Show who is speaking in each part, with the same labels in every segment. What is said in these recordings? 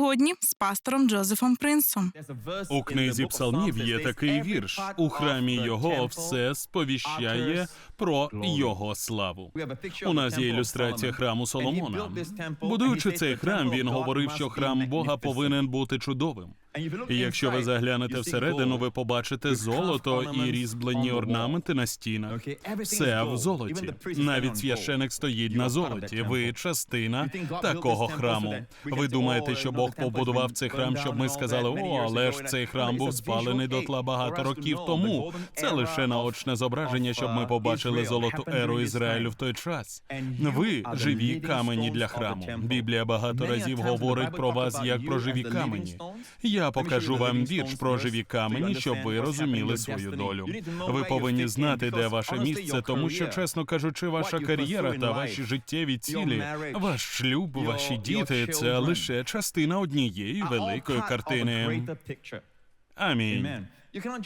Speaker 1: сьогодні з пастором Джозефом Принсом.
Speaker 2: У книзі псалмів є такий вірш. У храмі його все сповіщає про його славу. У нас є ілюстрація храму Соломона. Будуючи цей храм, він говорив, що храм Бога повинен бути чудовим. І якщо ви заглянете всередину, ви побачите золото і різьблені орнаменти на стінах. Все в золоті. Навіть священик стоїть на золоті. Ви частина такого храму. Ви думаєте, що Бог побудував цей храм, щоб ми сказали, о, але ж цей храм був спалений дотла багато років тому. Це лише наочне зображення, щоб ми побачили золоту еру Ізраїлю в той час. Ви живі камені для храму. Біблія багато разів говорить про вас як про живі камені. Я покажу вам вірш про живі камені, щоб ви розуміли свою долю. Ви повинні знати, де ваше місце, тому що, чесно кажучи, ваша кар'єра та ваші життєві цілі, ваш шлюб, ваші діти це лише частина однієї великої картини. Амінь.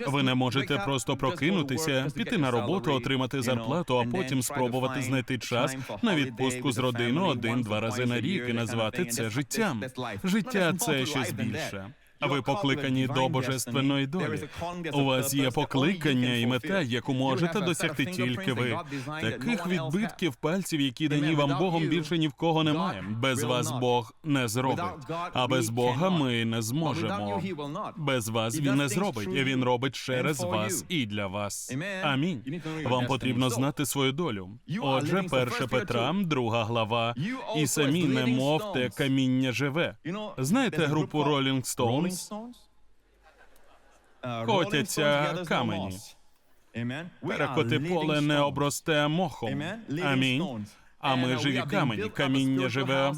Speaker 2: Ви не можете просто прокинутися, піти на роботу, отримати зарплату, а потім спробувати знайти час на відпустку з родиною один-два рази на рік і назвати це життям. Життя це щось більше. Ви покликані до божественної долі. У вас є покликання і мета, яку можете досягти тільки ви. Таких відбитків пальців, які дані вам Богом, більше ні в кого немає. Без вас Бог не зробить. А без Бога ми не зможемо. Без вас він не зробить. Він робить через вас і для вас. Амінь. Вам потрібно знати свою долю. Отже, 1 Петра, друга глава. І самі не мовте каміння живе. Знаєте групу Rolling Stones? Котяться камені. Перекоти поле не обросте мохом. Амінь. А ми живі камені, каміння живе.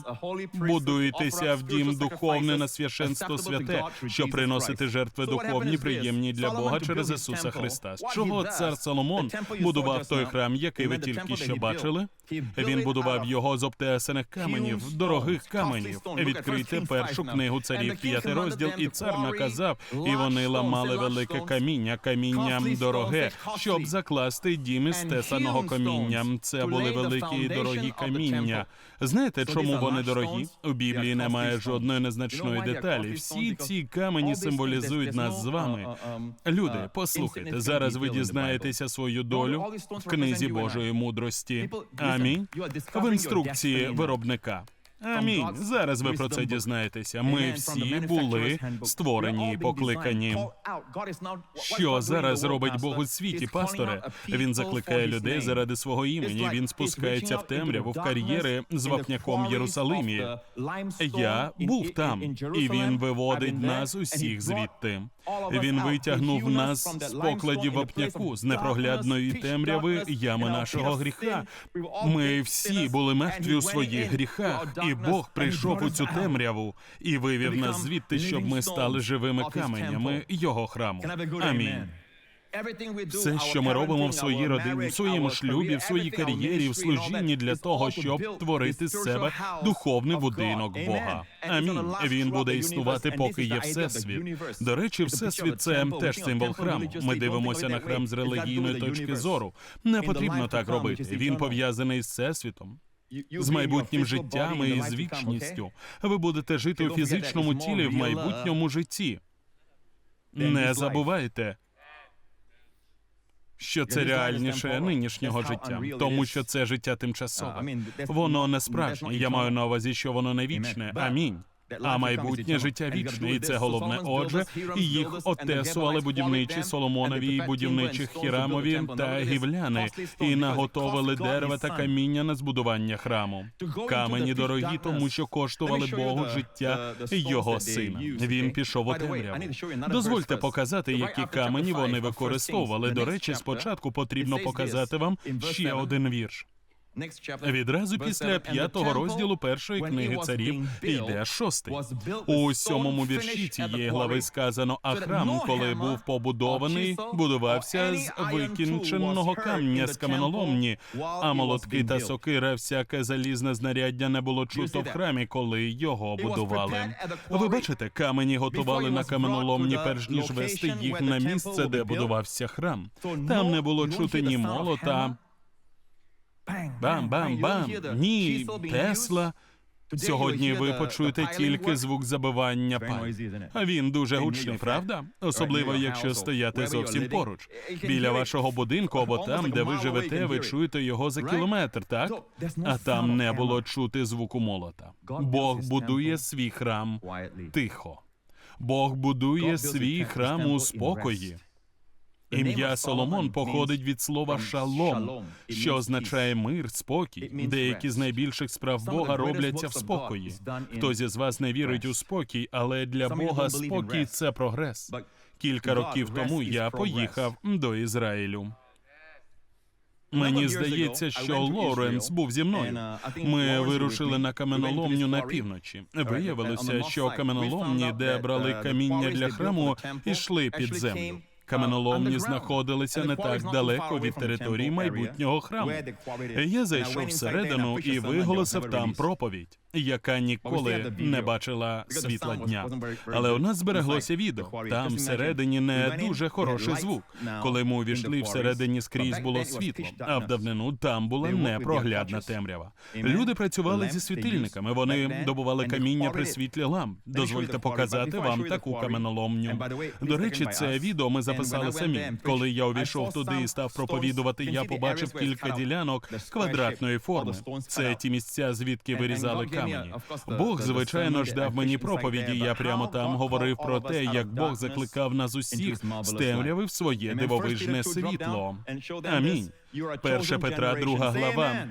Speaker 2: Будуйтеся в дім духовне на священство святе, щоб приносити жертви духовні, приємні для Бога через Ісуса Христа. З чого цар Соломон будував той храм, який ви тільки що бачили? Він будував його з обтесаних каменів, дорогих каменів. Відкрийте першу книгу царів, п'ятий розділ, і цар наказав, і вони ламали велике каміння, каміння дороге, щоб закласти дім із тесаного каміння. Це були великі і дорогі каміння. Знаєте, чому вони дорогі? У Біблії немає жодної незначної деталі. Всі ці камені символізують нас з вами. Люди, послухайте, зараз ви дізнаєтеся свою долю в книзі Божої мудрості. Амінь. В інструкції виробника. Амінь. Зараз ви про це дізнаєтеся. Ми всі були створені і покликані. Що зараз робить Бог у світі, пасторе? Він закликає людей заради свого імені. Він спускається в темряву в кар'єри з вапняком в Єрусалимі. Я був там, і він виводить нас усіх звідти. Він витягнув нас з покладів вапняку, з непроглядної темряви ями нашого гріха. Ми всі були мертві у своїх гріхах, і Бог прийшов у цю темряву і вивів нас звідти, щоб ми стали живими каменями його храму. Амінь. Все, що ми робимо в своїй родині, в своєму шлюбі, в своїй кар'єрі, в служінні для того, щоб творити з себе духовний будинок Бога. Амінь. Він буде існувати, поки є всесвіт. До речі, всесвіт це теж символ храму. Ми дивимося на храм з релігійної точки зору. Не потрібно так робити. Він пов'язаний з всесвітом. З майбутнім життям і з вічністю. Ви будете жити у фізичному тілі в майбутньому житті. Не забувайте, що це реальніше нинішнього життя, тому що це життя тимчасове. Воно не справжнє. Я маю на увазі, що воно не вічне. Амінь. А майбутнє життя вічне, і це головне. Отже, їх отесували будівничі Соломонові, будівничі Хірамові та гівляни, і наготовили дерева та каміння на збудування храму. Камені дорогі, тому що коштували Богу життя його сина. Він пішов у темряву. Дозвольте показати, які камені вони використовували. До речі, спочатку потрібно показати вам ще один вірш. Відразу після п'ятого розділу першої книги царів йде шостий. У сьомому вірші цієї глави сказано: а храм, коли був побудований, будувався з викінченого камня з каменоломні, а молотки та сокира, всяке залізне знаряддя не було чуто в храмі, коли його будували. Ви бачите, камені готували на каменоломні, перш ніж вести їх на місце, де будувався храм. Там не було чути ні молота. Бам-бам-бам. Ні, Тесла. Сьогодні ви почуєте тільки звук забивання паль. А він дуже гучний, правда? Особливо, якщо стояти зовсім поруч. Біля вашого будинку або там, де ви живете, ви чуєте його за кілометр, так? А там не було чути звуку молота. Бог будує свій храм тихо. Бог будує свій храм у спокої. Ім'я Соломон походить від слова шалом, що означає мир, спокій. Деякі з найбільших справ Бога робляться в спокої. Хтось із вас не вірить у спокій, але для Бога спокій це прогрес. Кілька років тому я поїхав до Ізраїлю. Мені здається, що Лоуренс був зі мною. Ми вирушили на каменоломню на півночі. Виявилося, що каменоломні, де брали каміння для храму, йшли під землю. Каменоломні знаходилися не так далеко від території майбутнього храму. Я зайшов всередину і виголосив там проповідь, яка ніколи не бачила світла дня. Але у нас збереглося відео. Там всередині не дуже хороший звук. Коли ми увійшли всередині скрізь було світло, а в давнину там була непроглядна темрява. Люди працювали зі світильниками. Вони добували каміння при світлі ламп. Дозвольте показати вам таку каменоломню. До речі, це відео ми записали самі. Коли я увійшов туди і став проповідувати, я побачив кілька ділянок квадратної форми. Це ті місця, звідки вирізали камені. Бог, звичайно, ж дав мені проповіді. Я прямо там говорив про те, як Бог закликав нас усіх з темряви в своє дивовижне світло. Амінь. Перша Петра, друга глава.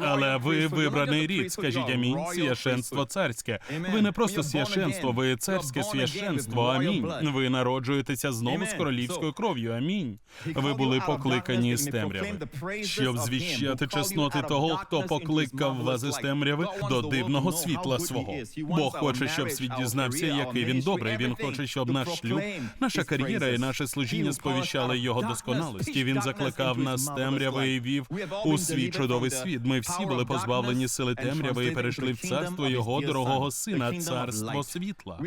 Speaker 2: Але ви вибраний рід, скажіть амінь, священство царське. Ви не просто священство, ви царське священство. Амінь. Ви народжуєтеся знову з королівською кров'ю. Амінь. Ви були покликані з темряви, щоб звіщати чесноти того, хто покликав вас із темряви до дивного світла свого. Бог хоче, щоб світ дізнався, який він добрий. Він хоче, щоб наш шлюб, наша кар'єра і наше служіння сповіщали його досконалості. Він закликав нас з темряви і вів у свій чудовий світ. Ми всі були позбавлені сили темряви і перейшли в царство його дорогого сина, царство світла.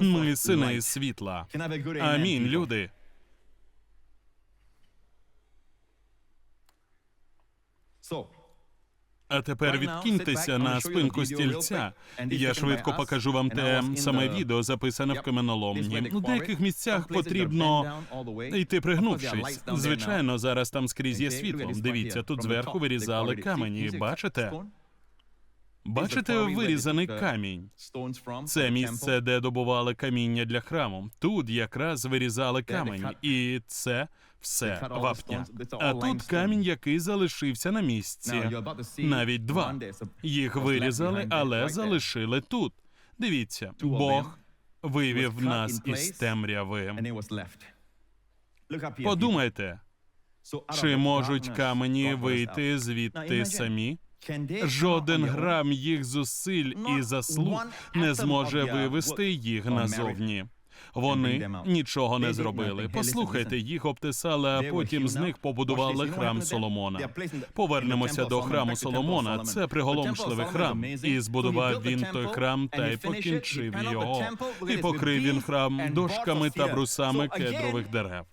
Speaker 2: Ми сини світла. Амінь, люди. А тепер відкиньтеся на спинку стільця. Я швидко покажу вам те саме відео, записане в каменоломні. У деяких місцях потрібно йти пригнувшись. Звичайно, зараз там скрізь є світло. Дивіться, тут зверху вирізали камені. Бачите? Бачите вирізаний камінь. Це місце, де добували каміння для храму. Тут якраз вирізали камені, і це все вапня. А тут камінь, який залишився на місці. Навіть два. Їх вирізали, але залишили тут. Дивіться, Бог вивів нас із темряви. Подумайте, чи можуть камені вийти звідти самі? Жоден грам їх зусиль і заслуг не зможе вивести їх назовні. Вони нічого не зробили. Послухайте, їх обтисали, а потім з них побудували храм Соломона. Повернемося до храму Соломона. Це приголомшливий храм. І збудував він той храм та й покінчив його. І покрив він храм дошками та брусами кедрових дерев.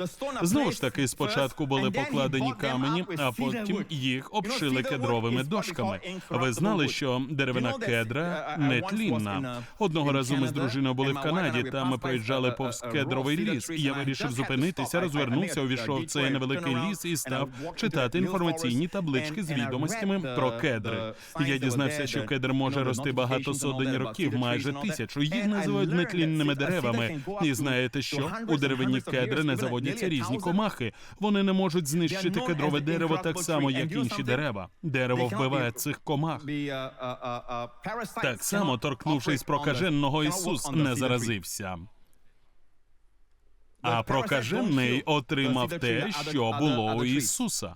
Speaker 2: Знову ж таки, спочатку були покладені камені, а потім їх обшили кедровими дошками. Ви знали, що деревина кедра нетлінна. Одного разу ми з дружиною були в Канаді. Там ми проїжджали повз кедровий ліс. І я вирішив зупинитися, розвернувся, увійшов в цей невеликий ліс і став читати інформаційні таблички з відомостями про кедри. Я дізнався, що кедр може рости багато сотень років, майже тисячу. Їх називають нетлінними деревами. І знаєте що? У деревині кедри не заводяться різні комахи. Вони не можуть знищити кедрове дерево так само, як інші дерева. Дерево вбиває цих комах. Так само, торкнувшись прокаженого, Ісус не заразився. А прокажений отримав те, що було у Ісуса.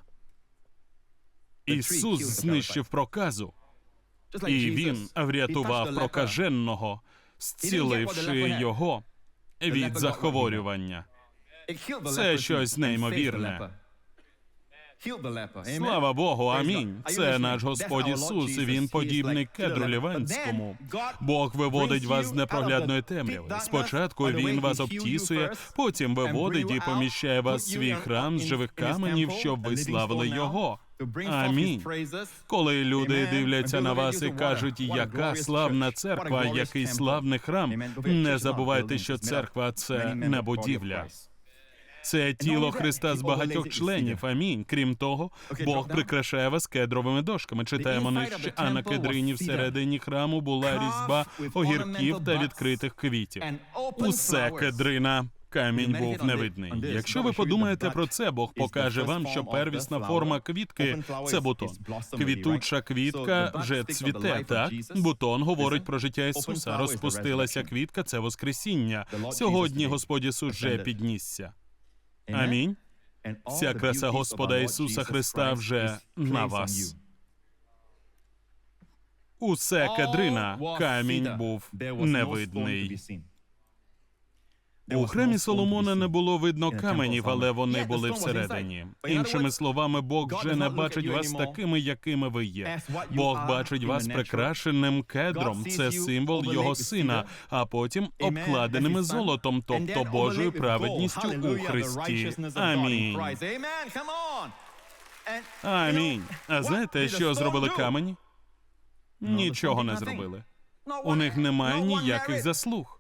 Speaker 2: Ісус знищив проказу, і він врятував прокаженого, зціливши його від захворювання. Це щось неймовірне. Слава Богу, амінь. Це наш Господь Ісус. і Він подібний кедру ліванському. Бог виводить вас з непроглядної темряви. Спочатку він вас обтісує, потім виводить і поміщає вас в свій храм з живих каменів, щоб ви славили його. Амінь. Коли люди дивляться на вас і кажуть, яка славна церква, який славний храм, не забувайте, що церква це не будівля. Це тіло Христа з багатьох членів. Амінь. Крім того, Бог прикрашає вас кедровими дошками. Читаємо нижче, а на кедрині всередині храму була різьба огірків та відкритих квітів. Усе кедрина. Камінь був невидний. Якщо ви подумаєте про це, Бог покаже вам, що первісна форма квітки це бутон. Квітуча квітка вже цвіте. Так бутон говорить про життя Ісуса. Розпустилася квітка це Воскресіння. Сьогодні Господь Ісус вже піднісся. Амінь. Вся краса Господа Ісуса Христа вже на вас. Усе кадрина камінь був невидний. У храмі Соломона не було видно каменів, але вони були всередині. Іншими словами, Бог вже не бачить вас такими, якими ви є. Бог бачить вас прикрашеним кедром. Це символ його сина, а потім обкладеними золотом, тобто Божою праведністю у Христі. Амінь. Амінь. А знаєте, що зробили камені? Нічого не зробили. У них немає ніяких заслуг.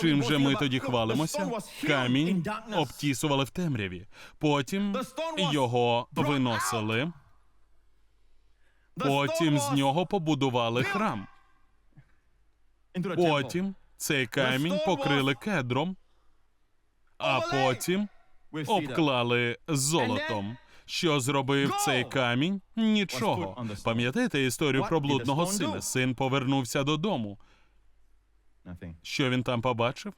Speaker 2: Чим же ми тоді хвалимося? Камінь обтісували в темряві. Потім його виносили. Потім з нього побудували храм. Потім цей камінь покрили кедром, а потім обклали золотом. Що зробив цей камінь? Нічого. Пам'ятаєте історію про блудного сина? Син повернувся додому. Що він там побачив?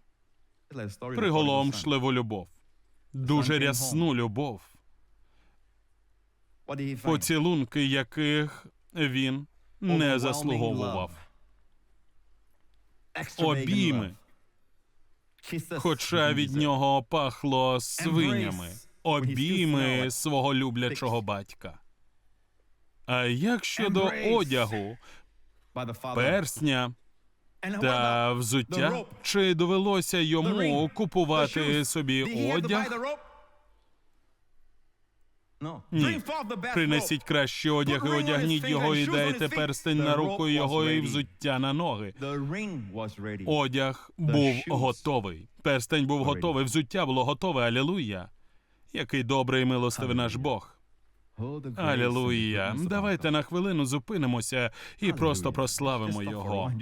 Speaker 2: Приголомшливу любов, дуже рясну любов, поцілунки яких він не заслуговував. Обійми, хоча від нього пахло свинями, обійми свого люблячого батька. А як щодо одягу, персня та взуття? Чи довелося йому купувати собі одяг? Ні. Принесіть кращий одяг і одягніть його, і дайте перстень на руку його і взуття на ноги. Одяг був готовий. Перстень був готовий, взуття було готове. Алілуя. Який добрий і милостивий наш Бог. Алілуя. Давайте на хвилину зупинимося і просто прославимо його.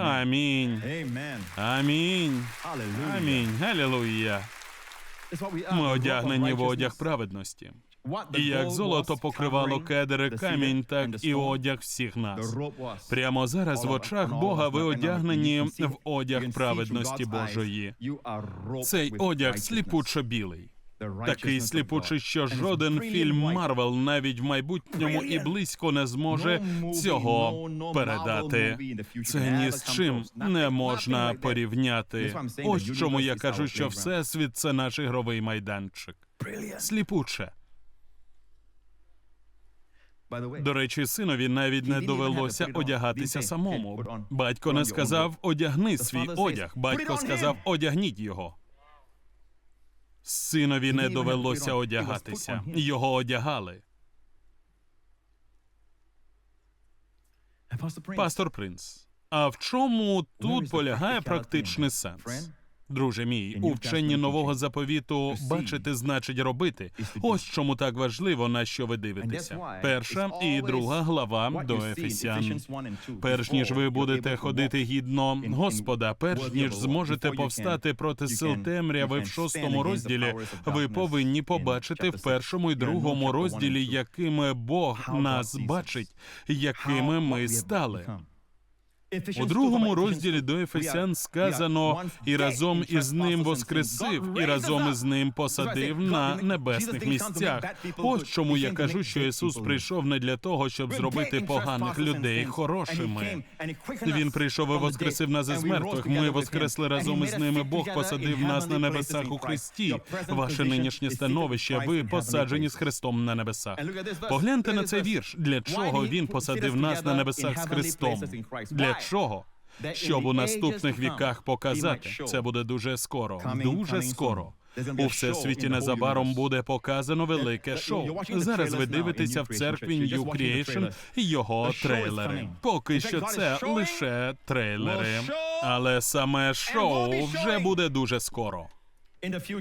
Speaker 2: Амінь. Амінь. Амінь. Алілуя. Ми одягнені в одяг праведності. І як золото покривало кедери камінь, так і одяг всіх нас. Прямо зараз в очах Бога ви одягнені в одяг праведності Божої. Цей одяг сліпучо білий. Такий сліпучий, що жоден фільм Марвел навіть в майбутньому і близько не зможе цього передати. Це ні з чим не можна порівняти. Ось чому я кажу, що всесвіт це наш ігровий майданчик. Сліпуче. До речі, синові навіть не довелося одягатися самому. Батько не сказав одягни свій одяг. Батько сказав одягніть його. Синові не довелося одягатися. Його одягали. Пастор Принц. А в чому тут полягає практичний сенс? Друже мій, у вченні нового заповіту бачити значить робити. Ось чому так важливо, на що ви дивитеся. Перша і друга глава до Ефесян. Перш ніж ви будете ходити гідно Господа, перш ніж зможете повстати проти сил темряви в шостому розділі, ви повинні побачити в першому і другому розділі, якими Бог нас бачить, якими ми стали. У другому розділі до Ефесян сказано і разом із ним воскресив, і разом із ним посадив на небесних місцях. Ось чому я кажу, що Ісус прийшов не для того, щоб зробити поганих людей хорошими. Він прийшов і воскресив нас із мертвих. Ми воскресли разом із ними. Бог посадив нас на небесах у Христі. Ваше нинішнє становище. Ви посаджені з Христом на небесах. Погляньте на цей вірш. Для чого він посадив нас на небесах з Христом? Для чого? Щоб у наступних віках показати, це буде дуже скоро, дуже скоро. У всесвіті незабаром буде показано велике шоу. Зараз ви дивитеся в церкві New Creation його трейлери. Поки що це лише трейлери, але саме шоу вже буде дуже скоро.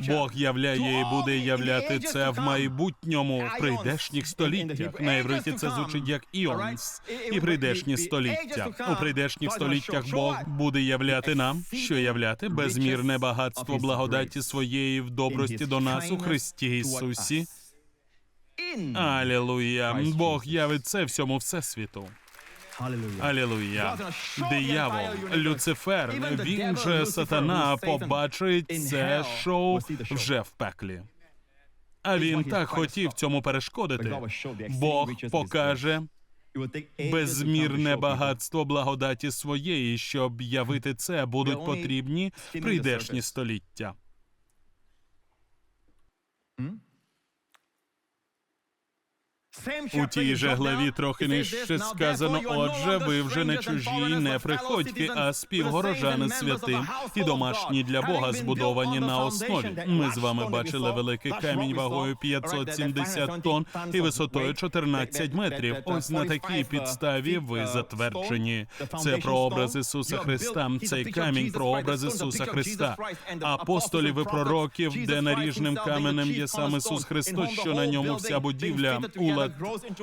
Speaker 2: Бог являє і буде являти це в майбутньому, в прийдешніх століттях. На євриті це звучить як іонс, і прийдешні століття. У прийдешніх століттях Бог буде являти нам, що являти безмірне багатство благодаті своєї в добрості до нас у Христі Ісусі. Алілуя! Бог явить це всьому всесвіту. Алілуя. Диявол, Люцифер, він же сатана побачить це шоу вже в пеклі. А він так хотів цьому перешкодити. Бог покаже безмірне багатство благодаті своєї, щоб явити це, будуть потрібні прийдешні століття. У тій же главі трохи нижче сказано, отже, ви вже не чужі, не приходьки, а співгорожани святим і домашні для Бога, збудовані на основі. Ми з вами бачили великий камінь вагою 570 тонн і висотою 14 метрів. Ось на такій підставі ви затверджені. Це прообраз Ісуса Христа. Цей камінь прообраз Ісуса Христа. Апостолів і пророків, де наріжним каменем є сам Ісус Христос, що на ньому вся будівля ула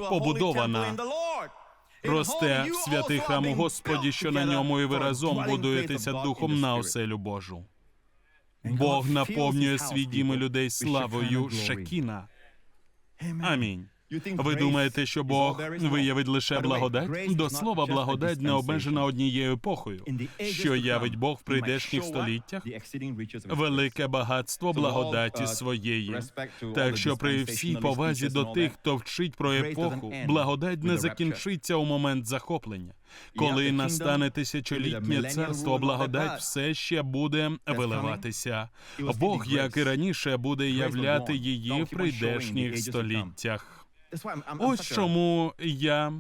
Speaker 2: побудована. Росте в святий храм у Господі, що на ньому і ви разом будуєтеся духом на оселю Божу. Бог наповнює свій дім і людей славою Шекіна. Амінь. Ви думаєте, що Бог виявить лише благодать? До слова, благодать не обмежена однією епохою. Що явить Бог в прийдешніх століттях? Велике багатство благодаті своєї. Так що при всій повазі до тих, хто вчить про епоху, благодать не закінчиться у момент захоплення. Коли настане тисячолітнє царство, благодать все ще буде виливатися. Бог, як і раніше, буде являти її в прийдешніх століттях. Ось чому я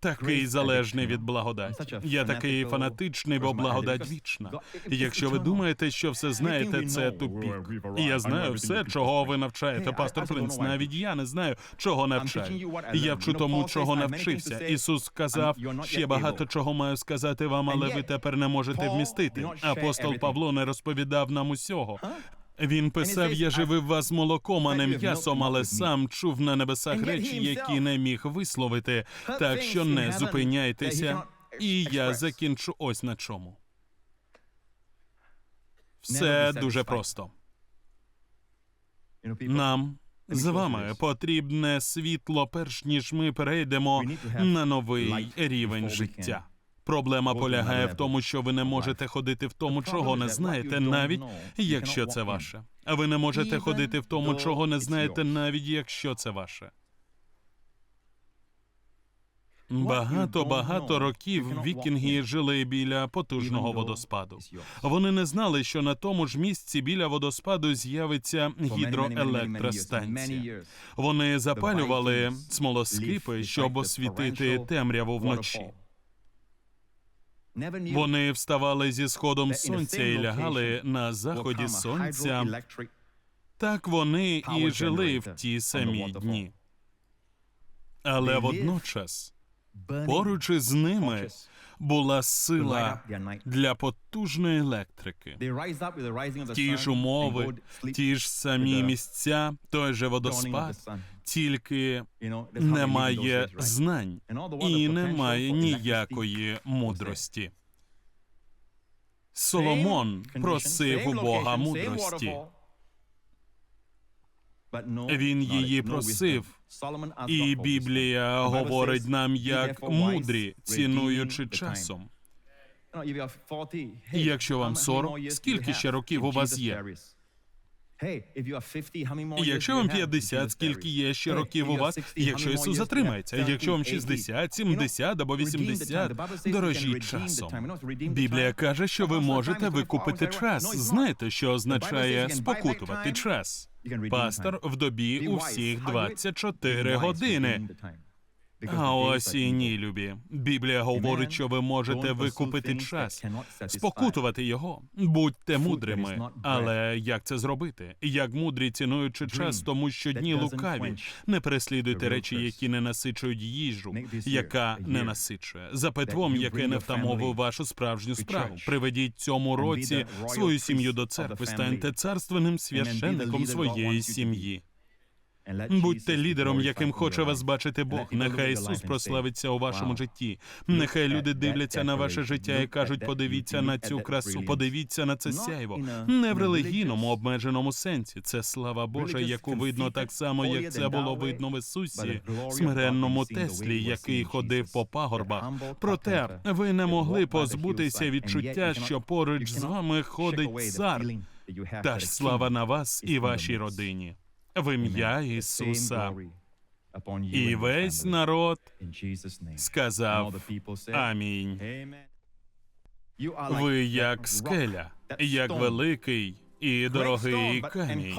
Speaker 2: такий залежний від благодаті. Я такий фанатичний, бо благодать вічна. І Якщо ви думаєте, що все знаєте, це тупік. І я знаю все, чого ви навчаєте, пастор Принц. Навіть я не знаю, чого навчаю. Я вчу тому, чого навчився. Ісус сказав, ще багато чого маю сказати вам, але ви тепер не можете вмістити. Апостол Павло не розповідав нам усього. Він писав: Я живив вас молоком, а не м'ясом, але сам чув на небесах речі, які не міг висловити. Так що не зупиняйтеся, і я закінчу ось на чому. Все дуже просто. Нам з вами потрібне світло, перш ніж ми перейдемо на новий рівень життя. Проблема полягає в тому, що ви не можете ходити в тому, чого не знаєте, навіть якщо це ваше. А ви не можете ходити в тому, чого не знаєте, навіть якщо це ваше. Багато багато років вікінги жили біля потужного водоспаду. Вони не знали, що на тому ж місці біля водоспаду з'явиться гідроелектростанція. Вони запалювали смолоскипи, щоб освітити темряву вночі. Вони вставали зі сходом сонця і лягали на заході сонця. Так вони і жили в ті самі дні. Але водночас поруч із ними була сила для потужної електрики. Ті ж умови, ті ж самі місця, той же водоспад, тільки немає знань і немає ніякої мудрості. Соломон просив у Бога мудрості. Він її просив, і Біблія говорить нам як мудрі, цінуючи часом. Якщо вам 40, скільки ще років у вас є? Якщо вам 50, скільки є ще років у вас, якщо Ісус затримається, якщо вам 60, 70 або 80, дорожіть часом. Біблія каже, що ви можете викупити час. Знаєте, що означає спокутувати час? Пастор в добі у всіх 24 години. А ось і ні, любі. Біблія говорить, що ви можете викупити час, спокутувати його. Будьте мудрими. Але як це зробити? Як мудрі цінуючи час, тому що дні лукаві. Не переслідуйте речі, які не насичують їжу, яка не насичує. За петвом, яке не втамовує вашу справжню справу. Приведіть цьому році свою сім'ю до церкви, станьте царственним священником своєї сім'ї. Будьте лідером, яким хоче вас бачити Бог. Нехай Ісус прославиться у вашому житті. Нехай люди дивляться на ваше життя і кажуть: подивіться на цю красу, подивіться на це сяйво. Не в релігійному обмеженому сенсі. Це слава Божа, яку видно так само, як це було видно в Ісусі, смиренному Теслі, який ходив по пагорбах. Проте ви не могли позбутися відчуття, що поруч з вами ходить цар. Та ж слава на вас і вашій родині. В ім'я Ісуса. І весь народ сказав Амінь. Ви як скеля, як великий і дорогий камінь.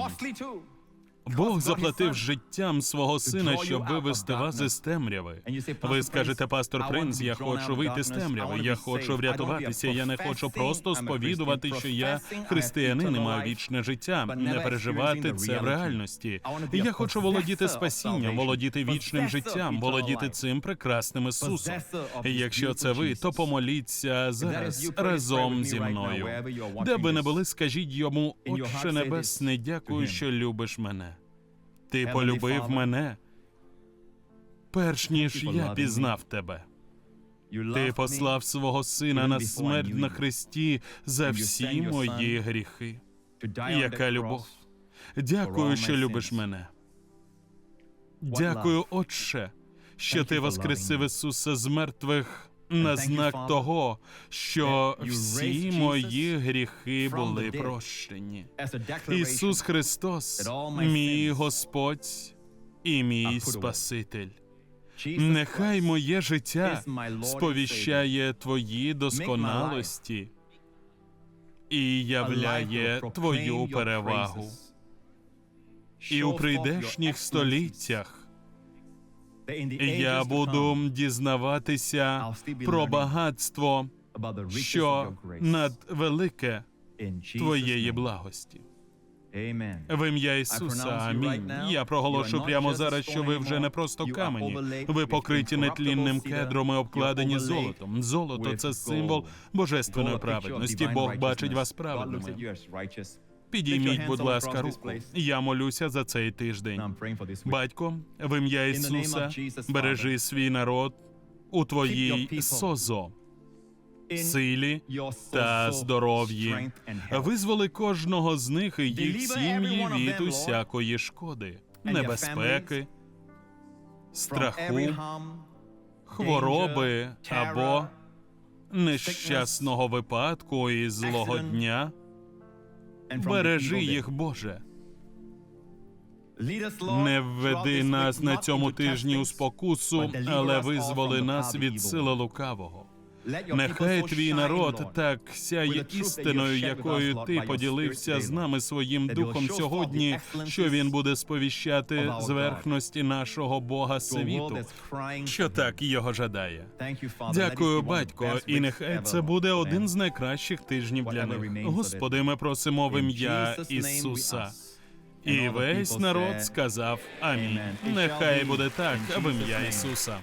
Speaker 2: Бог заплатив життям свого сина, щоб вивести вас із темряви. Ви скажете, пастор Принц, я хочу вийти з темряви, я хочу врятуватися. Я не хочу просто сповідувати, що я християнин і маю вічне життя, не переживати це в реальності. Я хочу володіти спасінням, володіти вічним життям, володіти цим прекрасним Ісусом. І Якщо це ви, то помоліться зараз разом зі мною. Де би не були, скажіть йому, Отче Небесний, дякую, що любиш мене. Ти полюбив мене, перш ніж я пізнав тебе. Ти послав свого сина на смерть на хресті за всі мої гріхи. Яка любов! Дякую, що любиш мене. Дякую, Отче, що ти воскресив Ісуса з мертвих на знак того, що всі мої гріхи були прощені. Ісус Христос, мій Господь і мій Спаситель. Нехай моє життя сповіщає Твої досконалості і являє Твою перевагу. І у прийдешніх століттях я буду дізнаватися про багатство, що надвелике Твоєї благості. В ім'я Ісуса, амінь. Я проголошую прямо зараз, що ви вже не просто камені. Ви покриті нетлінним кедром і обкладені золотом. Золото це символ божественної праведності. Бог бачить вас праведними. Підійміть, будь ласка, руку. Я молюся за цей тиждень. Батько, в ім'я Ісуса, бережи свій народ у твоїй созо, силі та здоров'ї. Визволи кожного з них і їх сім'ї від усякої шкоди, небезпеки, страху, хвороби або нещасного випадку і злого дня. Бережи їх, Боже. Не введи нас на цьому тижні у спокусу, але визволи нас від сили лукавого. Нехай твій народ так сяє істиною, якою ти поділився з нами своїм духом сьогодні, що він буде сповіщати зверхності нашого Бога світу, що так його жадає. Дякую, батько, і нехай це буде один з найкращих тижнів для них. Господи, ми просимо в ім'я Ісуса. І весь народ сказав Амінь. Нехай буде так в ім'я Ісуса.